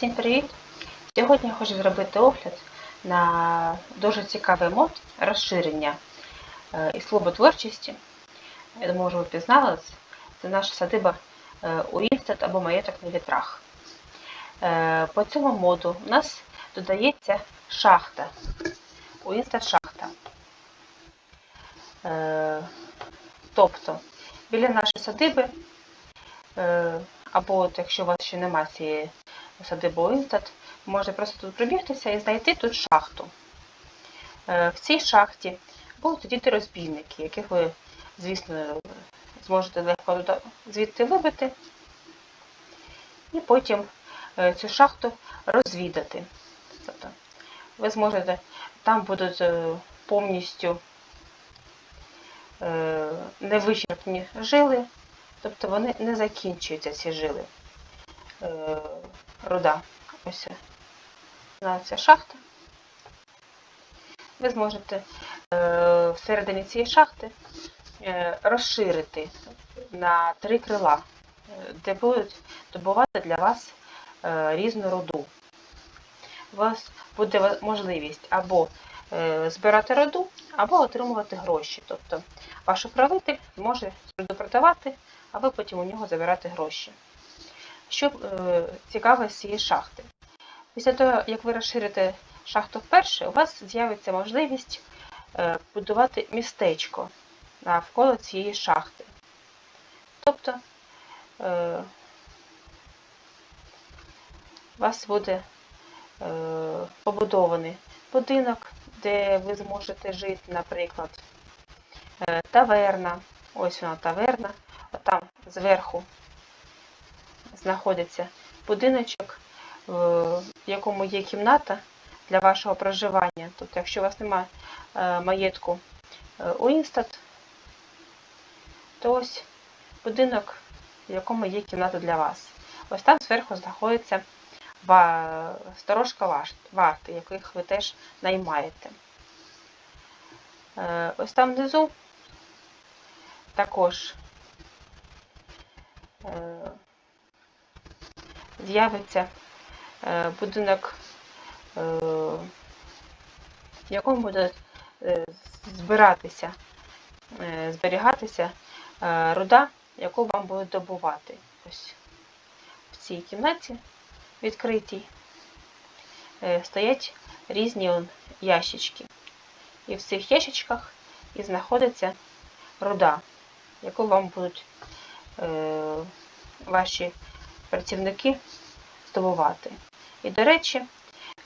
Всім привіт! Сьогодні я хочу зробити огляд на дуже цікавий мод розширення е, із клубу творчості. Я думаю, вже ви пізнали, це наша садиба е, Уінстед або маєток на вітрах. Е, По цьому моду у нас додається шахта. Уінстед шахта. Тобто біля нашої садиби, або якщо у вас ще немає цієї садиби Уінстед, можете просто тут пробігтися і знайти тут шахту. Е, В цій шахті будуть сидіти розбійники, яких ви, звісно, зможете легко звідти вибити, і потім е, цю шахту розвідати. Тобто ви зможете, там будуть е, повністю невичерпні жили, тобто вони не закінчуються ці жили. Е, Руда. Ось ця шахта. Ви зможете е, всередині цієї шахти е, розширити на три крила, де будуть добувати для вас різну руду. У вас буде можливість або збирати руду, або отримувати гроші. Тобто ваш управитель може продавати, а ви потім у нього забирати гроші. Що е, цікаве з цієї шахти? Після того, як ви розширите шахту вперше, у вас з'явиться можливість е, будувати містечко навколо цієї шахти. Тобто е, у вас буде побудований будинок, де ви зможете жити, наприклад, таверна. Ось вона таверна, там зверху знаходиться будиночок, е, в якому є кімната для вашого проживання. Тобто, якщо у вас немає е, маєтку е, Уінстад, то ось будинок, в якому є кімната для вас. Ось там зверху знаходиться сторожка варти, яких ви теж наймаєте. Ось там внизу також з'явиться е, будинок, е, в якому буде е, збиратися, зберігатися руда, яку вам будуть добувати. Ось в цій кімнаті відкритій стоять різні ящички. І в цих ящичках і знаходиться руда, яку вам будуть ваші працівники здобувати. І, до речі,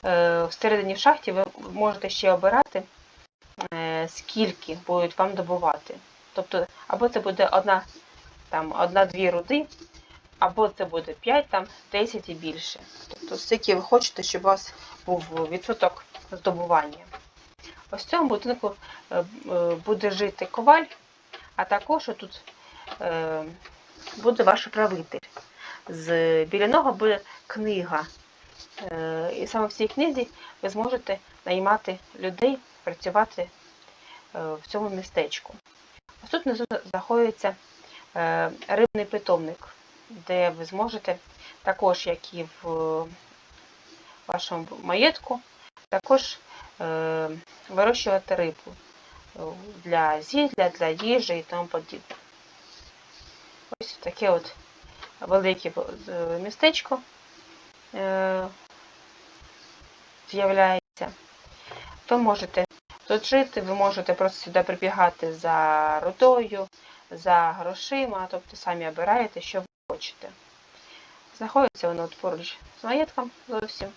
е, всередині в шахті ви можете ще обирати, е, скільки будуть вам добувати. Тобто, або це буде одна, там, одна-дві руди, або це буде 5, там, 10 і більше. Тобто, скільки ви хочете, щоб у вас був відсоток здобування. Ось в цьому будинку е, буде жити коваль, а також тут буде ваш управитель з біля нього буде книга. Е, І саме в цій книзі ви зможете наймати людей працювати е, в цьому містечку. Ось тут внизу знаходиться е, рибний питомник, де ви зможете, також як і в вашому маєтку, також вирощувати рибу для зілля, для їжі і тому подібне. Ось таке от велике е, містечко е, з'являється. Ви можете тут жити, ви можете просто сюди прибігати за рудою, за грошима, тобто самі обираєте, що ви хочете. Знаходиться воно от поруч з маєтком зовсім.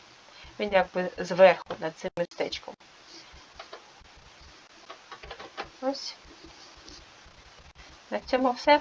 Він якби зверху над цим містечком. Ось. На цьому все.